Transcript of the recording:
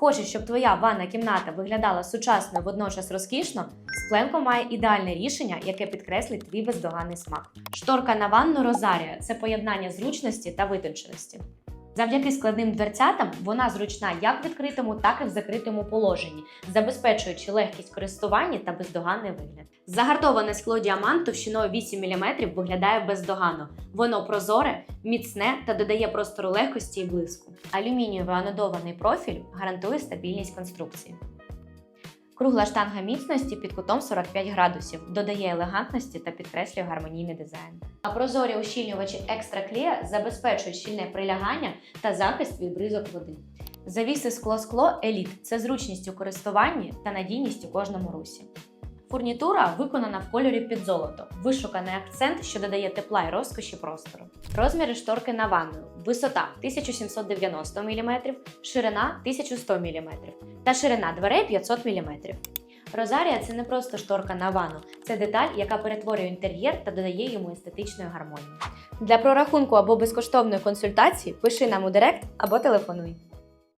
Хочеш, щоб твоя ванна кімната виглядала сучасно водночас розкішно? Спленко має ідеальне рішення, яке підкреслить твій бездоганний смак. Шторка на ванну Розарія це поєднання зручності та витонченості. Завдяки складним дверцятам вона зручна як в відкритому, так і в закритому положенні, забезпечуючи легкість користування та бездоганний вигляд. Загартоване скло діамант товщиною 8 мм виглядає бездоганно. Воно прозоре, міцне та додає простору легкості і блиску. Алюмінієвий анодований профіль гарантує стабільність конструкції. Кругла штанга міцності під кутом 45 градусів додає елегантності та підкреслює гармонійний дизайн. А прозорі ущільнювачі екстра клея забезпечують щільне прилягання та захист від бризок води. Завіси скло-скло еліт це зручність у користуванні та надійність у кожному русі. Фурнітура виконана в кольорі під золото, вишуканий акцент, що додає тепла і розкоші простору. Розміри шторки на ванною. Висота 1790 мм, ширина 1100 мм та ширина дверей 500 мм. Розарія це не просто шторка на ванну, це деталь, яка перетворює інтер'єр та додає йому естетичної гармонії. Для прорахунку або безкоштовної консультації пиши нам у директ або телефонуй.